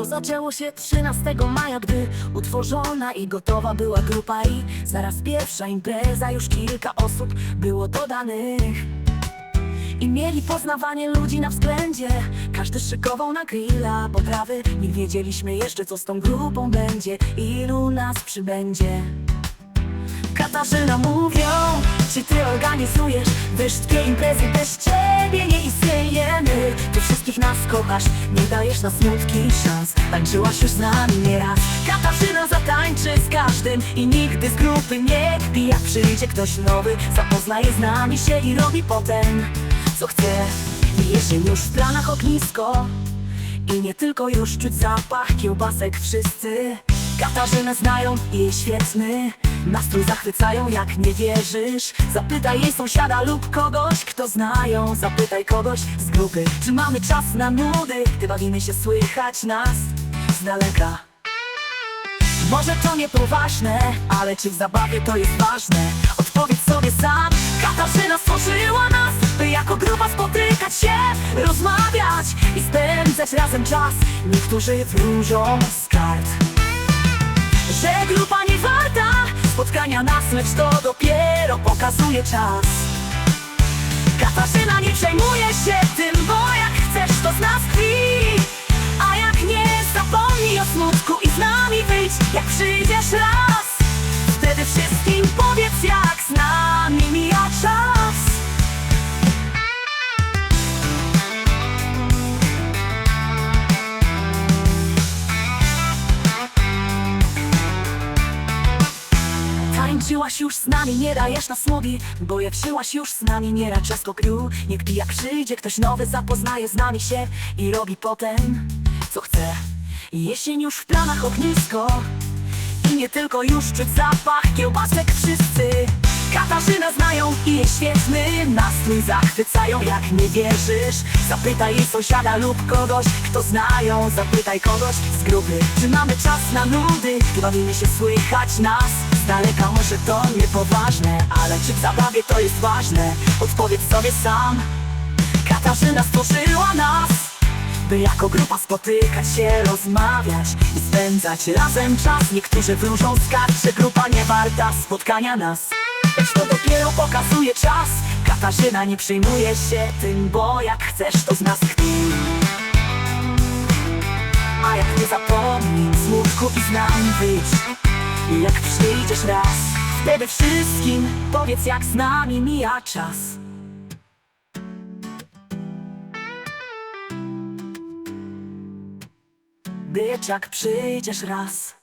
To zaczęło się 13 maja, gdy utworzona i gotowa była grupa i zaraz pierwsza impreza, już kilka osób było dodanych. I mieli poznawanie ludzi na względzie. Każdy szykował na grilla potrawy. Nie wiedzieliśmy jeszcze co z tą grupą będzie Ilu nas przybędzie. Katarzyna mówią Czy ty organizujesz wyżkie imprezy Bez ciebie? Nie istniejemy wszystkich nas kochasz Nie dajesz na smutki szans. Tańczyłaś już z nami nieraz. Katarzyna zatańczy z każdym I nigdy z grupy nie kpi. Jak przyjdzie ktoś nowy Zapoznaje z nami się i robi potem Co chce. I jesień już w planach ognisko. I nie tylko już czuć zapach kiełbasek wszyscy. Katarzynę znają i świetny Nastrój zachwycają jak nie wierzysz. Zapytaj jej sąsiada lub kogoś kto znają. Zapytaj kogoś z grupy Czy mamy czas na nudy Gdy bawimy się słychać nas z daleka. Może to niepoważne, ale czy w zabawie to jest ważne? Odpowiedz sobie sam. Katarzyna stworzyła nas, by jako grupa spotykać się Rozmawiać i spędzać razem czas. Niektórzy wróżą z kart Lecz to dopiero pokazuje czas. Katarzyna nie przejmuje się tym, bo jak chcesz to z nas Tańczyłaś już z nami, nie dajesz na słowi Bo żyłaś już z nami, nie raczasko crew Nie kpi jak przyjdzie ktoś nowy, zapoznaje z nami się I robi potem, co chce. Jesień już w planach ognisko I nie tylko już czuć zapach kiełbasek wszyscy. Katarzynę znają i jej świetny nastrój zachwycają Jak nie wierzysz, zapytaj sąsiada lub kogoś Kto znają, zapytaj kogoś z grupy Czy mamy czas na nudy, bawimy się słychać nas Z daleka może to niepoważne, ale czy w zabawie to jest ważne? Odpowiedz sobie sam. Katarzyna stworzyła nas by jako grupa spotykać się, rozmawiać i spędzać razem czas. Niektórzy wróżą z kart, że grupa nie warta spotkania nas. Lecz to dopiero pokazuje czas. Katarzyna nie przejmuje się tym, bo jak chcesz to z nas kpi A jak nie zapomnij smutku i z nami wyjść jak przyjdziesz raz, wtedy wszystkim powiedz jak z nami mija czas. Byczak przyjdziesz raz